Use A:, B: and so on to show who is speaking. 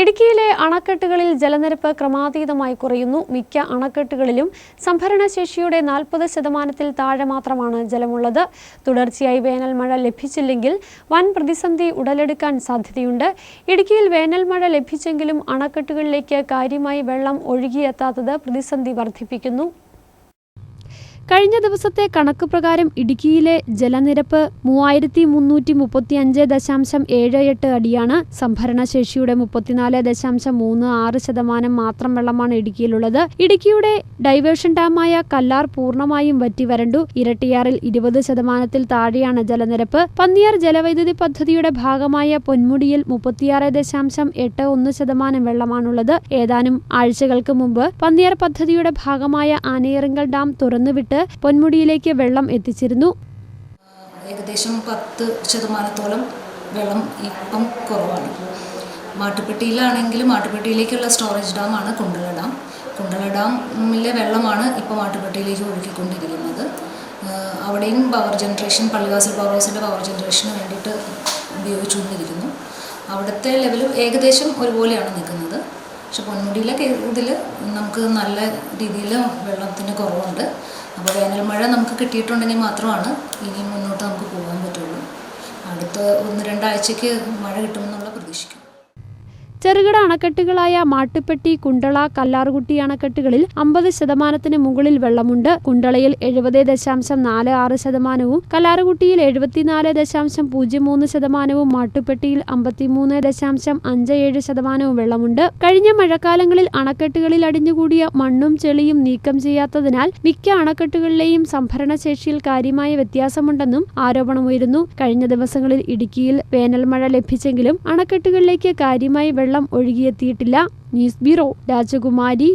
A: ഇടുക്കിയിലെ അണക്കെട്ടുകളിൽ ജലനിരപ്പ് ക്രമാതീതമായി കുറയുന്നു. മിക്ക അണക്കെട്ടുകളിലും സംഭരണശേഷിയുടെ നാൽപ്പത് ശതമാനത്തിൽ താഴെ മാത്രമാണ് ജലമുള്ളത്. തുടർച്ചയായി വേനൽ മഴ ലഭിച്ചില്ലെങ്കിൽ വൻ പ്രതിസന്ധി ഉടലെടുക്കാൻ സാധ്യതയുണ്ട്. ഇടുക്കിയിൽ വേനൽ മഴ ലഭിച്ചെങ്കിലും അണക്കെട്ടുകളിലേക്ക് കാര്യമായി വെള്ളം ഒഴുകിയെത്താത്തത് പ്രതിസന്ധി വർദ്ധിപ്പിക്കുന്നു. കഴിഞ്ഞ ദിവസത്തെ കണക്ക് പ്രകാരം ഇടുക്കിയിലെ ജലനിരപ്പ് മൂവായിരത്തി മുന്നൂറ്റി മുപ്പത്തി അഞ്ച് ദശാംശം ഏഴ് എട്ട് അടിയാണ്. സംഭരണശേഷിയുടെ മുപ്പത്തിനാല് ദശാംശം മൂന്ന് ആറ് ശതമാനം മാത്രം വെള്ളമാണ് ഇടുക്കിയിലുള്ളത്. ഇടുക്കിയുടെ ഡൈവേർഷൻ ഡാമായ കല്ലാർ പൂർണമായും വറ്റി വരണ്ടു ഇരട്ടിയാറിൽ ഇരുപത് ശതമാനത്തിൽ താഴെയാണ് ജലനിരപ്പ്. പന്നിയാർ ജലവൈദ്യുതി പദ്ധതിയുടെ ഭാഗമായ പൊന്മുടിയിൽ മുപ്പത്തിയാറ് ദശാംശം എട്ട് ഒന്ന് ശതമാനം വെള്ളമാണുള്ളത്. ഏതാനും ആഴ്ചകൾക്ക് മുമ്പ് പന്നിയാർ പദ്ധതിയുടെ ഭാഗമായ ആനയിറങ്കൽ ഡാം തുറന്നുവിട്ട് പൊന്മുടിയിലേക്ക് വെള്ളം എത്തിച്ചിരുന്നു.
B: ഏകദേശം പത്ത് ശതമാനത്തോളം വെള്ളം ഇപ്പം കുറവാണ്. മാട്ടുപ്പെട്ടിയിലാണെങ്കിൽ മാട്ടുപ്പെട്ടിയിലേക്കുള്ള സ്റ്റോറേജ് ഡാം ആണ് കുണ്ടള ഡാം കുണ്ടള ഡാമിലെ വെള്ളമാണ് ഇപ്പോൾ മാട്ടുപ്പെട്ടിയിലേക്ക് ഒഴുകിക്കൊണ്ടിരിക്കുന്നത്. അവിടെയും പവർ ജനറേഷൻ പള്ളിവാസൽ പവർ ഹൗസിന്റെ പവർ ജനറേഷന് വേണ്ടിയിട്ട് ഉപയോഗിച്ചുകൊണ്ടിരിക്കുന്നു. അവിടുത്തെ ലെവലും ഏകദേശം ഒരുപോലെയാണ് നിൽക്കുന്നത്. പക്ഷെ പൊന്മുടിയിലെ ഇതിൽ നമുക്ക് നല്ല രീതിയിൽ വെള്ളത്തിന് കുറവുണ്ട്. അപ്പോൾ വേനൽ മഴ നമുക്ക് കിട്ടിയിട്ടുണ്ടെങ്കിൽ മാത്രമാണ് ഇനി മുന്നോട്ട് നമുക്ക് പോകാൻ പറ്റുള്ളൂ. അടുത്ത ഒന്ന് രണ്ടാഴ്ചയ്ക്ക് മഴ കിട്ടുമെന്നുള്ള പ്രതീക്ഷിക്കും
A: ചെറുകിട അണക്കെട്ടുകളായ മാട്ടുപ്പെട്ടി കുണ്ടള കല്ലാർകുട്ടി അണക്കെട്ടുകളിൽ അമ്പത് ശതമാനത്തിന് മുകളിൽ വെള്ളമുണ്ട്. കുണ്ടളയിൽ എഴുപത് ദശാംശം നാല് ആറ് ശതമാനവും കല്ലാർകുട്ടിയിൽ എഴുപത്തിനാല് ദശാംശം പൂജ്യം മൂന്ന് ശതമാനവും മാട്ടുപ്പെട്ടിയിൽ അമ്പത്തിമൂന്ന് ദശാംശം അഞ്ച് ഏഴ് ശതമാനവും വെള്ളമുണ്ട്. കഴിഞ്ഞ മഴക്കാലങ്ങളിൽ അണക്കെട്ടുകളിൽ അടിഞ്ഞുകൂടിയ മണ്ണും ചെളിയും നീക്കം ചെയ്യാത്തതിനാൽ മിക്ക അണക്കെട്ടുകളിലെയും സംഭരണശേഷിയിൽ കാര്യമായ വ്യത്യാസമുണ്ടെന്നും ആരോപണമുയരുന്നു. കഴിഞ്ഞ ദിവസങ്ങളിൽ ഇടുക്കിയിൽ വേനൽ മഴ ലഭിച്ചെങ്കിലും അണക്കെട്ടുകളിലേക്ക് കാര്യമായി വെള്ളം ഒഴുകിയെത്തിയിട്ടില്ല. ന്യൂസ് ബ്യൂറോ രാജകുമാരി.